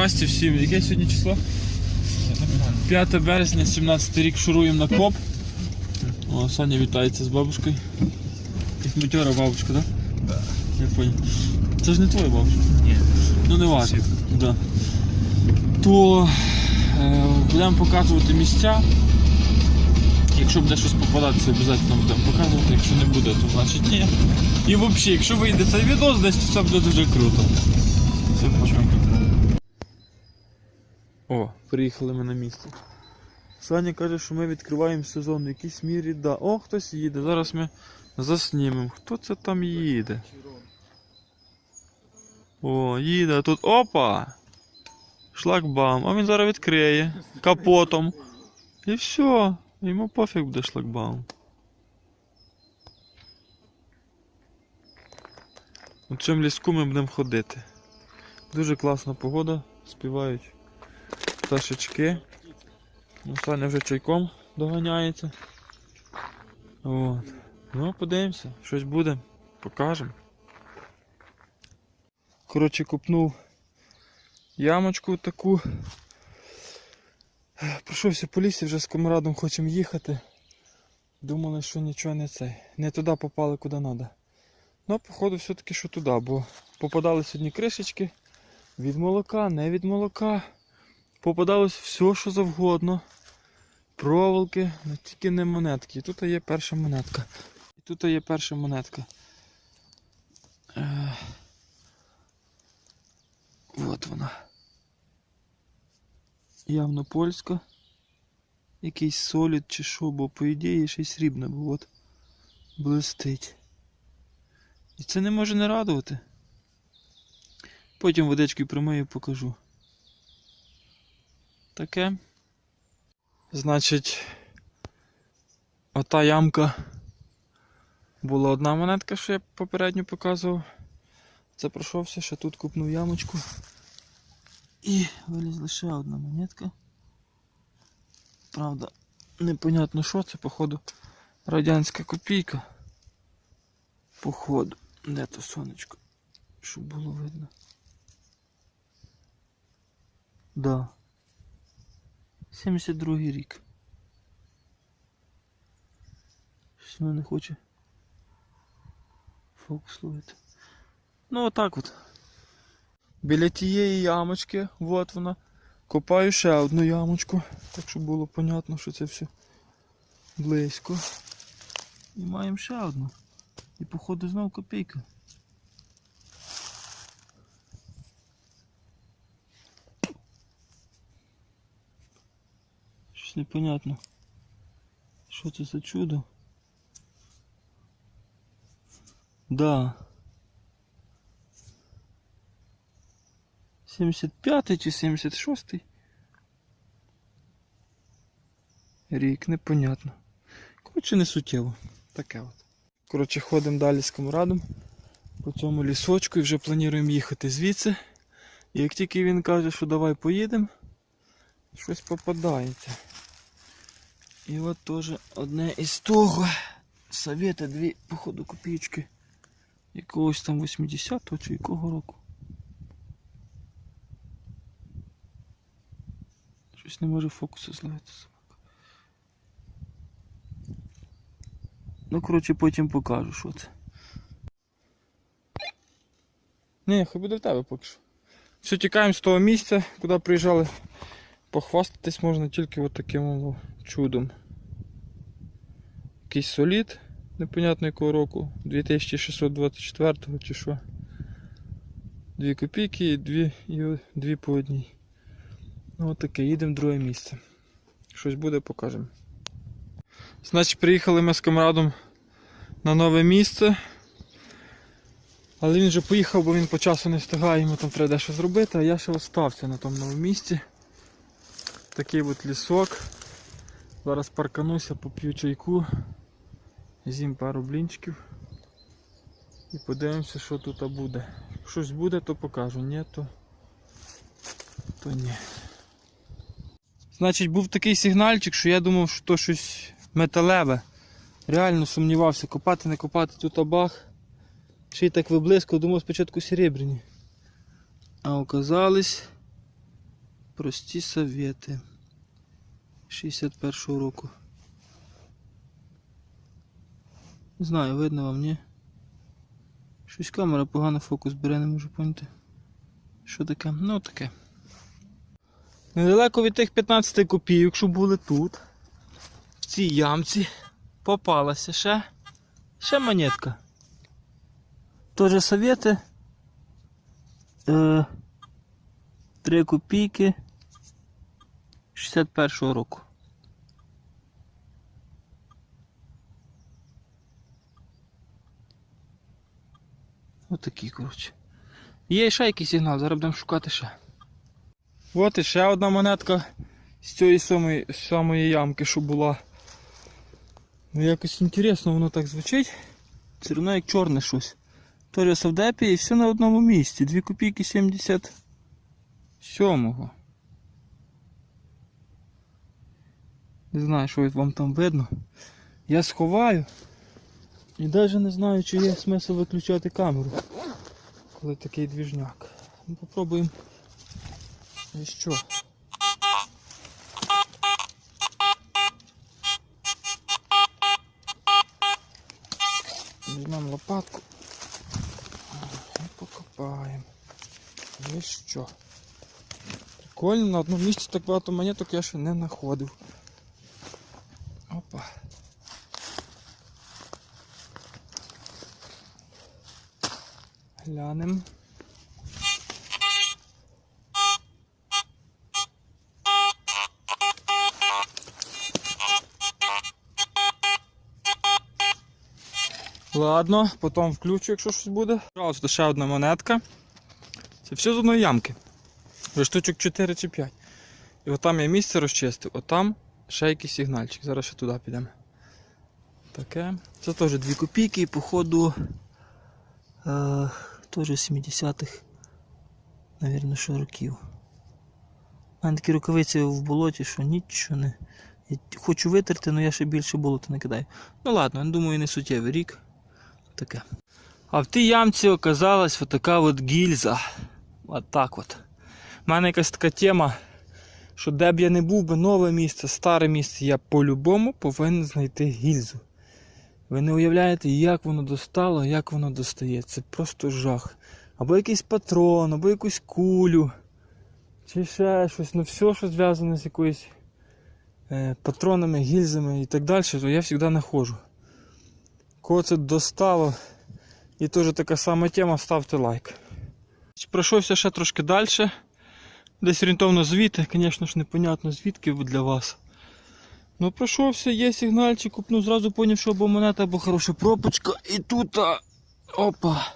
Здрасте всім. Яке сьогодні число? 5 березня, 17 рік шуруємо на коп. О, Саня вітається з бабушкою. Матьора бабушка, так? Да. Я понял. Це ж не твоя бабушка. Ні. Ну не важко. Да. То е, будемо показувати місця. Якщо буде щось попадатися, обов'язково будемо показувати. Якщо не буде, то значить ні. І взагалі, якщо вийде цей відос, десь то це буде дуже круто. Все, пока. О, приїхали ми на місце. Саня каже, що ми відкриваємо сезон в якійсь мірі. Да. О, хтось їде. Зараз ми заснімемо. Хто це там їде? О, їде тут. Опа! Шлагбаум. А він зараз відкриє капотом. І все. Йому пофіг буде шлагбаум. У цьому ліску ми будемо ходити. Дуже класна погода, співають пташечки. Ну, Саня вже чайком доганяється. От. Ну, подивимося, щось буде, покажемо. Коротше, купнув ямочку таку. Пройшовся по лісі, вже з комрадом хочемо їхати. Думали, що нічого не цей. Не туди попали, куди треба. Ну, походу, все-таки що туди, бо попадали сьогодні кришечки від молока, не від молока. Попадалось все, що завгодно. Проволоки, ну тільки не монетки. І тут є перша монетка. І тут є перша монетка. Е, От вона. Явно польська. Якийсь солід чи що, бо по ідеї ще й срібна, бо от блистить. І це не може не радувати. Потім водички промию покажу. Таке. Значить, ота ямка була одна монетка, що я попередньо показував. Це пройшовся, ще тут купнув ямочку. І вилізла ще одна монетка. Правда, непонятно що це, походу, радянська копійка. Походу. Де то сонечко? Щоб було видно. Да. 72 рік. Щось воно не хоче. Фокус ловити. Ну отак от. Біля тієї ямочки, от вона. Копаю ще одну ямочку, так щоб було понятно, що це все близько. І маємо ще одну. І походу знов копійка. Щось непонятно. Що це за чудо? Да. 75 чи 76 Рік, непонятно. Коротше, не суттєво. Таке от. Коротше, ходимо далі з комрадом по цьому лісочку і вже плануємо їхати звідси. І як тільки він каже, що давай поїдемо, щось попадається. І от теж одне із того. Совєти дві, походу, копійки. Якогось там 80-го чи якого року. Щось не може фокуси зловити собака. Ну, коротше, потім покажу, що це. Ні, хай буде в тебе поки що. Все, тікаємо з того місця, куди приїжджали. Похвастатись можна тільки от таким о чудом. Якийсь солід, непонятно якого року, 2624 чи що. Дві копійки і дві, і дві по одній. Ну таке, їдемо в друге місце. Щось буде, покажемо. Значить, приїхали ми з камрадом на нове місце. Але він вже поїхав, бо він по часу не встигає, йому там треба дещо зробити, а я ще остався на тому новому місці. Такий от лісок. Зараз паркануся, поп'ю чайку, з'їм пару блінчиків і подивимося, що тут буде. Щось буде, то покажу, ні, то, то ні. Значить, був такий сигнальчик, що я думав, що то щось металеве. Реально сумнівався, копати, не копати тут абах. Ще й так виблискав, думав спочатку серебряні. А оказались Прості совєти. 61-го року. Не знаю, видно вам, ні? Щось камера погано фокус бере, не можу поняти. Що таке? Ну таке. Недалеко від тих 15 копійок, що були тут, в цій ямці, попалася ще, ще монетка. Тоже совєти. Е, 3 копійки 61-го року. Отакий, коротше. Є ще якийсь сигнал, зараз будемо шукати ще. От і ще одна монетка з цієї самої, самої ямки, що була. Ну якось інтересно воно так звучить. Все одно як чорне щось. Теж совдепі і все на одному місці. 2 копійки 77-го. Не знаю, що вам там видно. Я сховаю. І навіть не знаю, чи є смисл виключати камеру. Коли такий двіжняк. Ну, попробуємо. І що? Візьмемо лопатку. І покопаємо. І що? Прикольно, на одному місці так багато монеток я ще не знаходив. Опа. Глянем. Ладно, потім включу, якщо щось буде. Пожалуйста, ще одна монетка. Це все з одної ямки. Вже штучок 4 чи 5. І отам я місце розчистив, отам ще якийсь сигнальчик. Зараз ще туди підемо. Таке. Це теж 2 копійки, і походу. Е, теж 70-х, навірно, що років. У мене такі рукавиці в болоті, що нічого не. Я хочу витерти, але я ще більше болота не кидаю. Ну ладно, я думаю, не суттєвий рік. Таке. А в тій ямці оказалась отака от гільза. От так от. У мене якась така тема, що де б я не був би нове місце, старе місце, я по-любому повинен знайти гільзу. Ви не уявляєте, як воно достало, як воно достає. Це просто жах. Або якийсь патрон, або якусь кулю, чи ще щось. Ну все, що зв'язане з якоюсь е, патронами, гільзами і так далі, то я завжди знаходжу. Кого це достало, і теж така сама тема, ставте лайк. Пройшовся ще трошки далі. Десь орієнтовно звідти, звісно ж, непонятно звідки для вас. Ну пройшовся, є сигнальчик, купну, зразу поняв, що або монета, або хороша пропочка. І тут. а, Опа!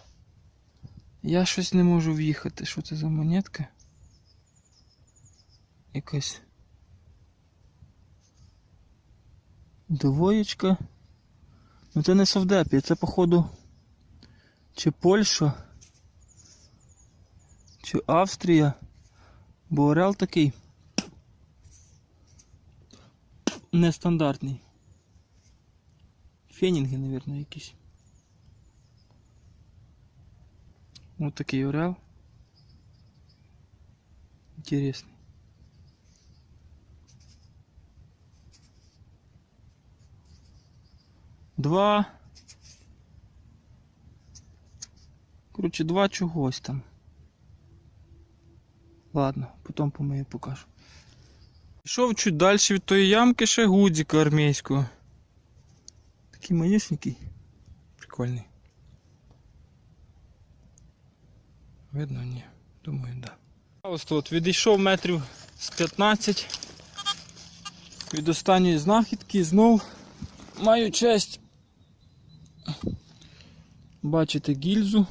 Я щось не можу в'їхати. Що це за монетка? Якась. Двоєчка. Ну це не Совдепія, це походу. Чи Польща, чи Австрія. Бо Орел такий. Нестандартний. Фенінги, мабуть, якісь. Ось такий орел. Інтересний. Два. Коротше, два чогось там. Ладно, потім помию покажу. Пішов чуть далі від тої ямки ще гудзика армійського. Такий манюсенький. Прикольний. Видно, ні. Думаю, да. Ось тут відійшов метрів з 15 від останньої знахідки знов маю честь бачити гільзу.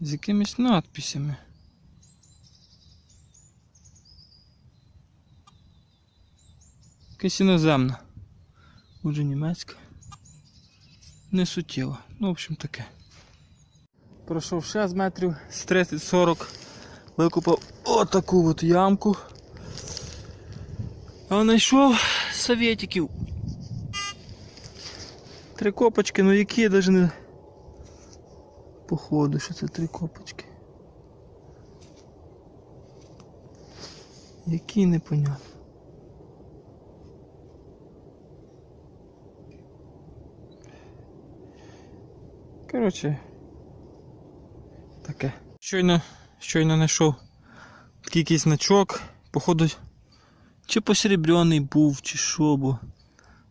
З якимись надписями. Якась іноземна. Може німецька. Не суттєво. Ну, в общем таке. Пройшов ще з метрів з 30-40. Викупав отаку от ямку. А знайшов совєтиків. Три копочки, ну які я навіть не походу, що це три копочки. Які непонятно. Коротше, таке. Щойно, щойно знайшов такий якийсь значок, походу, чи посрібряний був, чи що, бо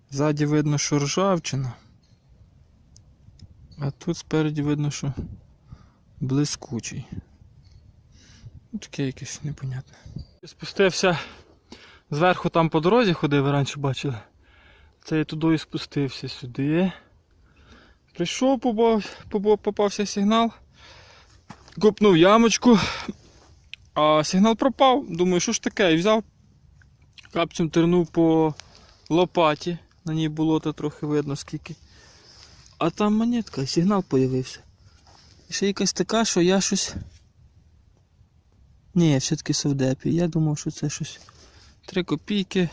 ззаді видно, що ржавчина. А тут спереді видно, що блискучий. Ну, таке якесь непонятне. Спустився зверху там по дорозі ходив, ви раніше бачили. Це я туди спустився сюди. Прийшов, попав, попав- попався сигнал. Копнув ямочку, а сигнал пропав. Думаю, що ж таке? І взяв, капцем тернув по лопаті. На ній болота трохи видно скільки. А там монетка, сигнал появився. І ще якась така, що я щось. Ні, все-таки совдепі. Я думав, що це щось. Три копійки.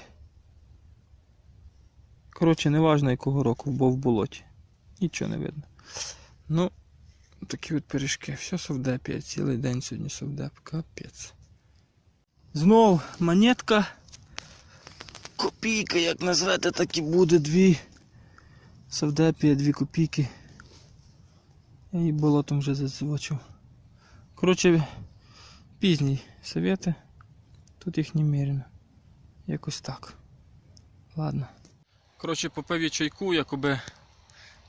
Коротше, неважно якого року, бо в болоті. Нічого не видно. Ну, такі от пиріжки. Все совдеп, я цілий день сьогодні совдеп. Капець. Знов монетка. Копійка, як назвете, так і буде дві. Совдепія, дві копійки. Я її болотом вже зазвочив. Коротше, пізні совєти. Тут їх немерено. Якось так. Ладно. Коротше, попив я чайку, якоби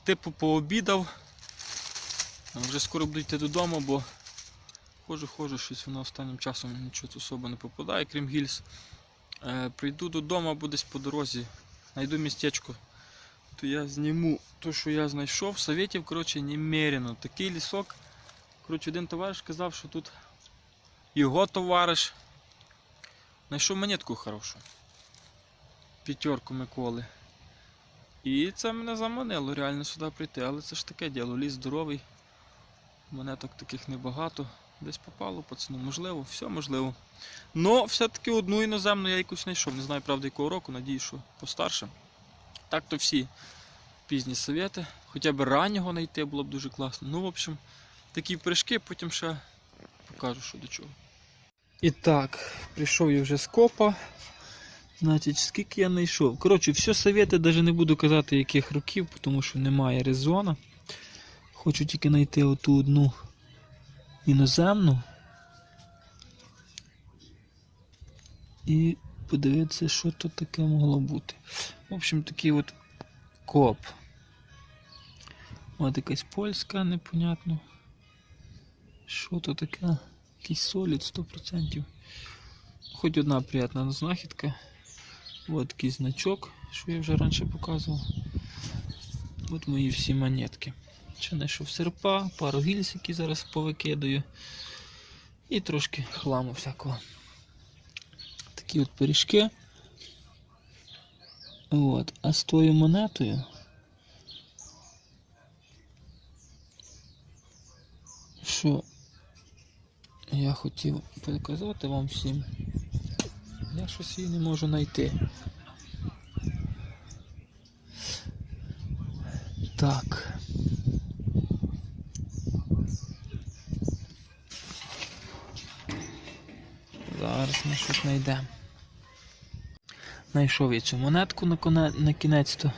типу пообідав. Вже скоро буду йти додому, бо ходжу, ходжу, щось воно останнім часом нічого особо не попадає, крім гільз. Е, прийду додому або десь по дорозі, знайду містечко, то я зніму те, що я знайшов. Советів, коротше, немерено. Такий лісок. Коротше, один товариш казав, що тут його товариш знайшов монетку хорошу. П'ятерку Миколи. І це мене заманило реально сюди прийти, але це ж таке діло, ліс здоровий. Монеток таких небагато. Десь попало пацану, можливо, все можливо. Но все-таки одну іноземну я якусь знайшов. Не знаю, правда, якого року, надію, що постарше. Так то всі пізні совєти. Хоча б раннього знайти було б дуже класно. Ну, в общем, такі прыжки, потім ще покажу, що до чого. І так, прийшов я вже з копа. Значить, скільки я знайшов. Коротше, все совєти, навіть не буду казати, яких років, тому що немає резона. Хочу тільки знайти оту одну іноземну. І подивитися, що то таке могло бути. В общем, такий от коп. От якась польська, непонятно. Що то таке? Якийсь солід 100%. Хоч одна приятна знахідка. От такий значок, що я вже раніше показував. От мої всі монетки. Ще знайшов серпа, пару гільз, які зараз повикидаю. І трошки хламу всякого. Такі от пиріжки. От. А з тою монетою. Що я хотів показати вам всім. Я щось її не можу знайти. Так. Зараз ми щось знайдемо. Знайшов я цю монетку на, на кінець-то.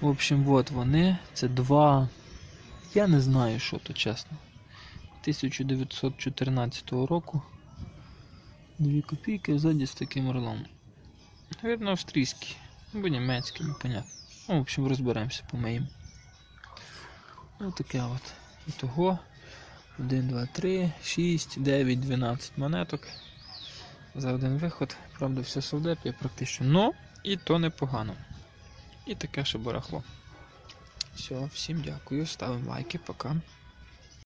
В общем, от вони. Це два. Я не знаю, що то чесно. 1914 року. Дві копійки ззаді з таким орлом. Навірно, австрійський. Або німецький, непонятно. Ну, в общем, розберемося по моїм. Ось таке от. Ітого 1, 2, 3, 6, 9, 12 монеток. За один виход. Правда, все совдеп'я практично. Ну, і то непогано. І таке ще барахло. Все, всім дякую. Ставимо лайки, пока.